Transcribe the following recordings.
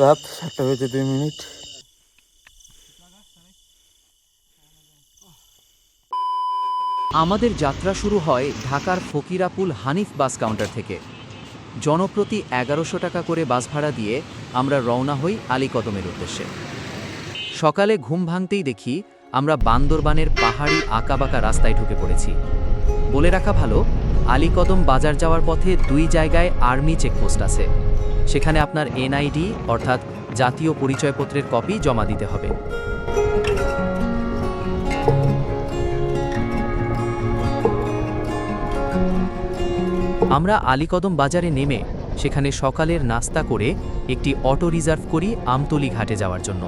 রাত সাতটা বেজে দুই মিনিট। আমাদের যাত্রা শুরু হয় ঢাকার ফকিরাপুল হানিফ বাস কাউন্টার থেকে। জনপ্রতি এগারোশো টাকা করে বাস ভাড়া দিয়ে আমরা রওনা হই আলীকদমের উদ্দেশ্যে। সকালে ঘুম ভাঙতেই দেখি আমরা বান্দরবানের পাহাড়ি আঁকাবাঁকা রাস্তায় ঢুকে পড়েছি। বলে রাখা ভালো আলীকদম বাজার যাওয়ার পথে দুই জায়গায় আর্মি চেকপোস্ট আছে। সেখানে আপনার এনআইডি, অর্থাৎ জাতীয় পরিচয়পত্রের কপি জমা দিতে হবে। আমরা আলীকদম বাজারে নেমে সেখানে সকালের নাস্তা করে একটি অটো রিজার্ভ করি আমতলি ঘাটে যাওয়ার জন্য।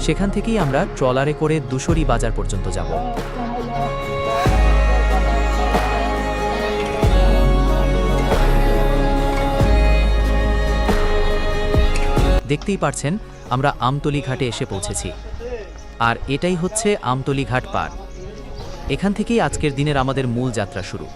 সেখান থেকেই আমরা ট্রলারে করে দুশরি বাজার পর্যন্ত যাব। দেখতেই পারছেন, আমরা আমতলি ঘাটে এসে পৌঁছেছি। আর এটাই হচ্ছে আমতলি ঘাট পার। এখান থেকেই আজকের দিনের আমাদের মূল যাত্রা শুরু।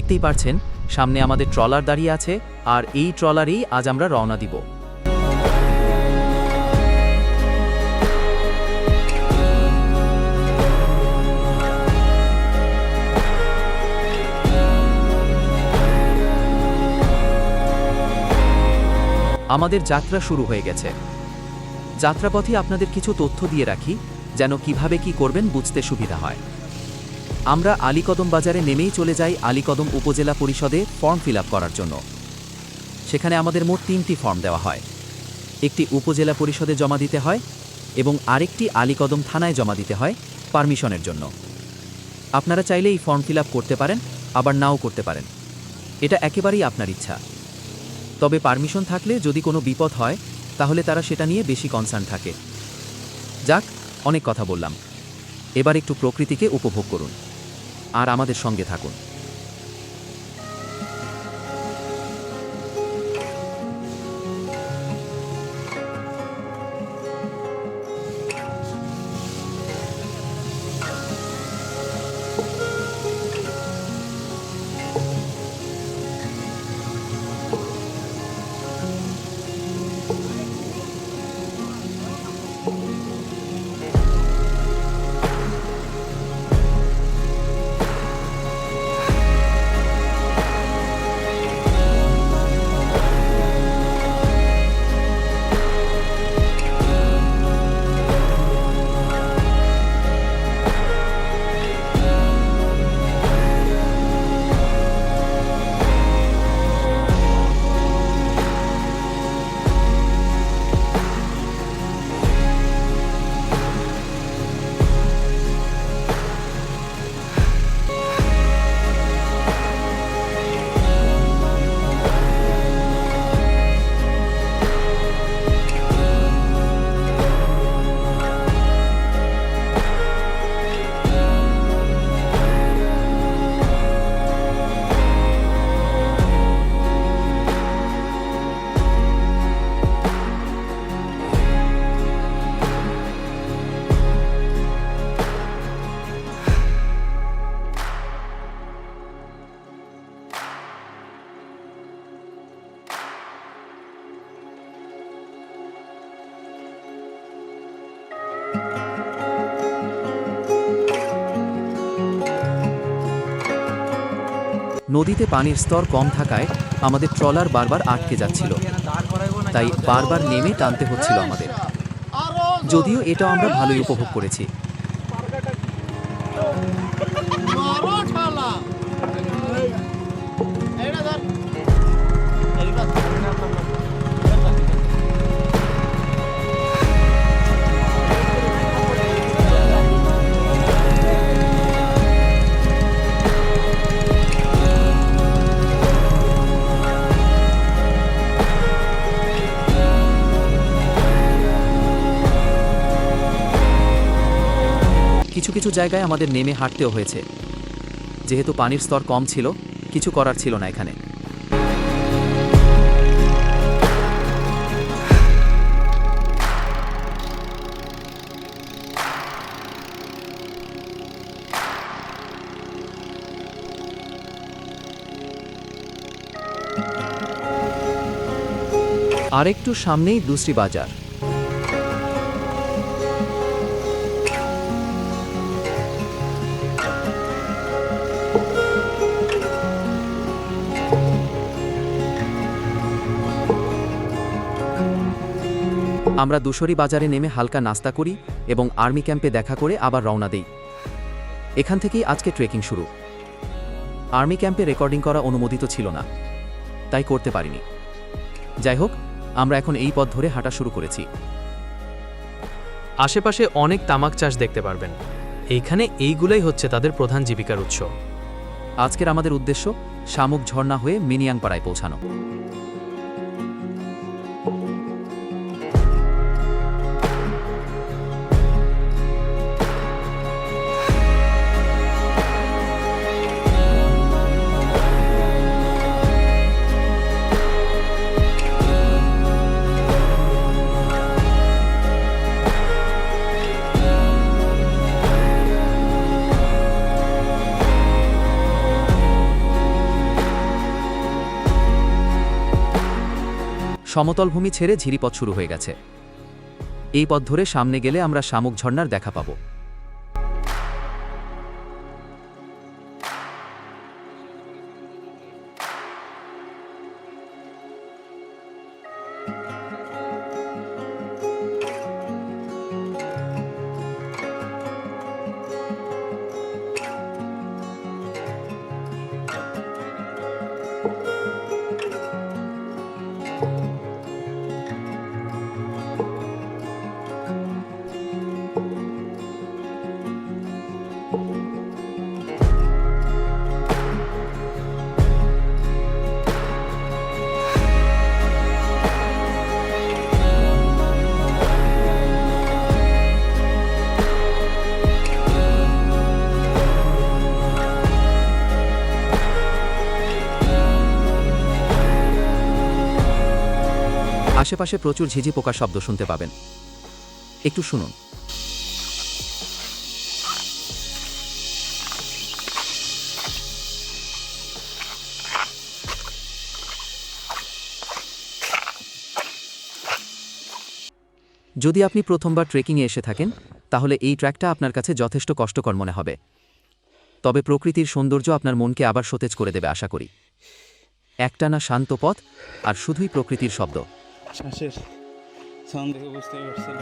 দেখতেই পারছেন, সামনে আমাদের ট্রলার দাঁড়িয়ে আছে, আর এই ট্রলারেই আজ আমরা রওনা দিব। আমাদের যাত্রা শুরু হয়ে গেছে। যাত্রাপথে আপনাদের কিছু তথ্য দিয়ে রাখি, যেন কীভাবে কি করবেন বুঝতে সুবিধা হয়। আমরা আলীকদম বাজারে নেমেই চলে যাই আলীকদম উপজেলা পরিষদে ফর্ম ফিল করার জন্য। সেখানে আমাদের মোট তিনটি ফর্ম দেওয়া হয়। একটি উপজেলা পরিষদে জমা দিতে হয় এবং আরেকটি আলীকদম থানায় জমা দিতে হয় পারমিশনের জন্য। আপনারা চাইলে এই ফর্ম ফিল করতে পারেন, আবার নাও করতে পারেন। এটা একেবারেই আপনার ইচ্ছা। তবে পারমিশন থাকলে যদি কোনো বিপদ হয়, তাহলে তারা সেটা নিয়ে বেশি কনসার্ন থাকে। যাক, অনেক কথা বললাম। এবার একটু প্রকৃতিকে উপভোগ করুন। আর আমাদের সঙ্গে থাকুন। নদীতে পানির স্তর কম থাকায় আমাদের ট্রলার বারবার আটকে যাচ্ছিল। তাই বারবার নেমে টানতে হচ্ছিল আমাদের। যদিও এটা আমরা ভালোই উপভোগ করেছি। কিছু জায়গায় আমাদের নেমে হাঁটতেও হয়েছে। যেহেতু পানির স্তর কম ছিল, কিছু করার ছিল না এখানে। আরেকটু সামনেই দুসরি বাজার। আমরা দুশরি বাজারে নেমে হালকা নাস্তা করি এবং আর্মি ক্যাম্পে দেখা করে আবার রওনা দেই। এখান থেকেই আজকে ট্রেকিং শুরু। আর্মি ক্যাম্পে রেকর্ডিং করা অনুমোদিত ছিল না, তাই করতে পারিনি। যাই হোক, আমরা এখন এই পথ ধরে হাঁটা শুরু করেছি। আশেপাশে অনেক তামাক চাষ দেখতে পারবেন। এইখানে এইগুলাই হচ্ছে তাদের প্রধান জীবিকার উৎস। আজকের আমাদের উদ্দেশ্য, শামুক ঝর্ণা হয়ে মিনিয়াংপাড়ায় পৌঁছানো। সমতল ভূমি ছেড়ে ঝিরিপথ শুরু হয়ে গেছে। এই পথ ধরে সামনে গেলে আমরা শামুক ঝর্নার দেখা পাবো। আশেপাশে প্রচুর ঝিঝি পোকার শব্দ শুনতে পাবেন। একটু শুনুন। যদি আপনি প্রথমবার ট্রেকিংয়ে এসে থাকেন, তাহলে এই ট্র্যাকটা আপনার কাছে যথেষ্ট কষ্টকর মনে হবে। তবে প্রকৃতির সৌন্দর্য আপনার মনকে আবার সতেজ করে দেবে, আশা করি। একটানা শান্ত পথ আর শুধুই প্রকৃতির শব্দ। শ্বাসের সাউন্ড দেখে বুঝতেই পারছেন।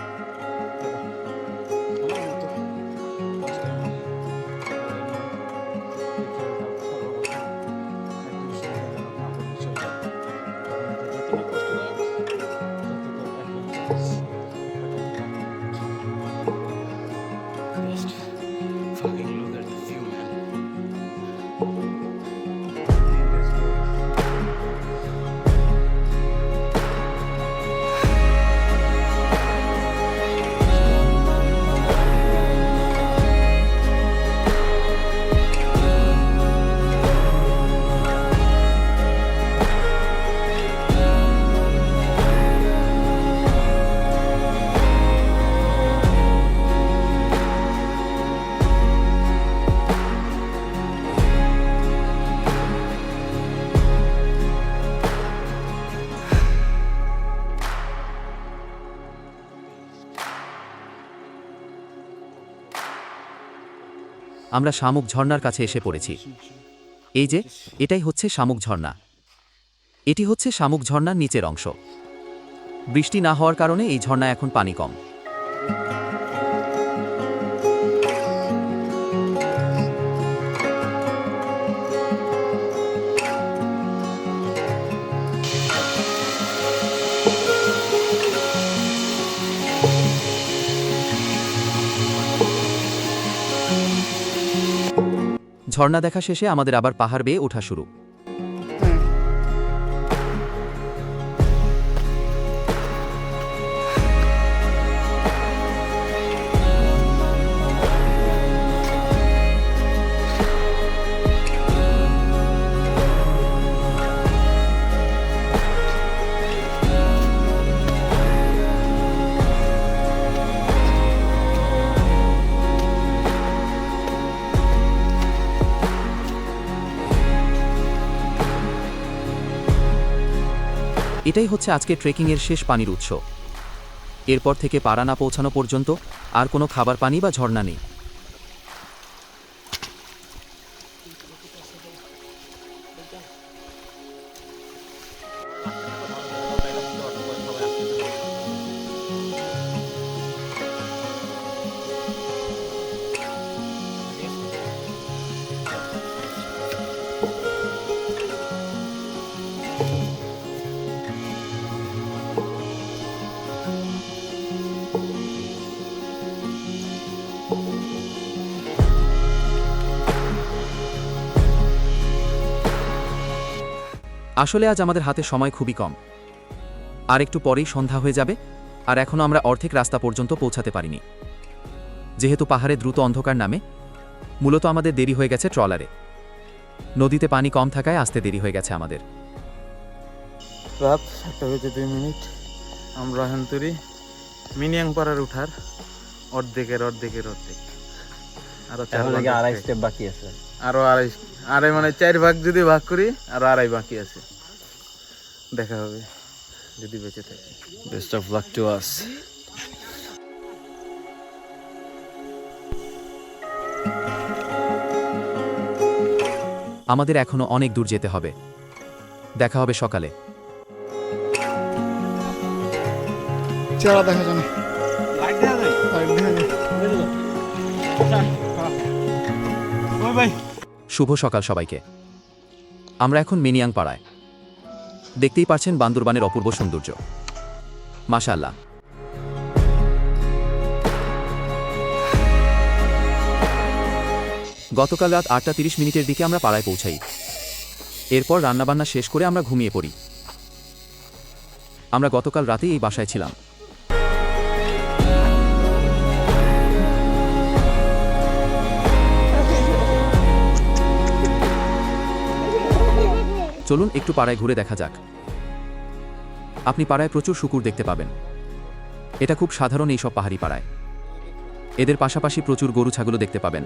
আমরা শামুক ঝর্নার কাছে এসে পড়েছি। এই যে, এটাই হচ্ছে শামুক ঝর্ণা। এটি হচ্ছে শামুক ঝর্ণার নিচের অংশ। বৃষ্টি না হওয়ার কারণে এই ঝর্ণা এখন পানি কম। ঝর্ণা দেখা শেষে আমাদের আবার পাহাড় বেয়ে ওঠা শুরু। এটাই হচ্ছে আজকে ট্রেকিংয়ের শেষ পানির উৎস। এরপর থেকে পাড়া না পৌঁছানো পর্যন্ত আর কোনো খাবার পানি বা ঝর্ণা নেই। আসলে আজ আমাদের হাতে সময় খুবই কম। আর একটু পরেই সন্ধ্যা হয়ে যাবে আর এখনও আমরা অর্ধেক রাস্তা পর্যন্ত পৌঁছাতে পারিনি। যেহেতু পাহাড়ে দ্রুত অন্ধকার নামে মূলত আমাদের দেরি হয়ে গেছে ট্রলারে। নদীতে পানি কম থাকায় আসতে দেরি হয়ে গেছে আমাদের। রাত দুই মিনিট। আমরা মিনিয়াং পাড়ার উঠার অর্ধেকের অর্ধেকের অর্ধেক। আরও চার এখন আড়াই স্টেপ বাকি আছে। আরও আড়াই আড়াই মানে চার ভাগ যদি ভাগ করি আর আড়াই বাকি আছে। দেখা হবে যদি বেঁচে থাকি। Best of luck to us আমাদের এখনও অনেক দূর যেতে হবে। দেখা হবে সকালে। চেহারা দেখা যায় শুভ সকাল সবাইকে। আমরা এখন মিনিয়াং পাড়ায় দেখতেই পাচ্ছেন বান্দরবানের অপূর্ব সৌন্দর্য। মাশাআল্লাহ। গতকাল রাত আটটা তিরিশ মিনিটের দিকে আমরা পাড়ায় পৌঁছাই। এরপর রান্নাবান্না শেষ করে আমরা ঘুমিয়ে পড়ি। আমরা গতকাল রাতেই এই বাসায় ছিলাম। চলুন একটু পাড়ায় ঘুরে দেখা যাক। আপনি পাড়ায় প্রচুর শুকুর দেখতে পাবেন। এটা খুব সাধারণ এইসব পাহাড়ি পাড়ায়। এদের পাশাপাশি প্রচুর গরু ছাগলও দেখতে পাবেন।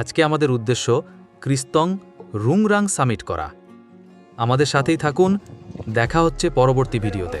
আজকে আমাদের উদ্দেশ্য ক্রিস্তং রুংরাং সামিট করা। আমাদের সাথেই থাকুন দেখা হচ্ছে পরবর্তী ভিডিওতে।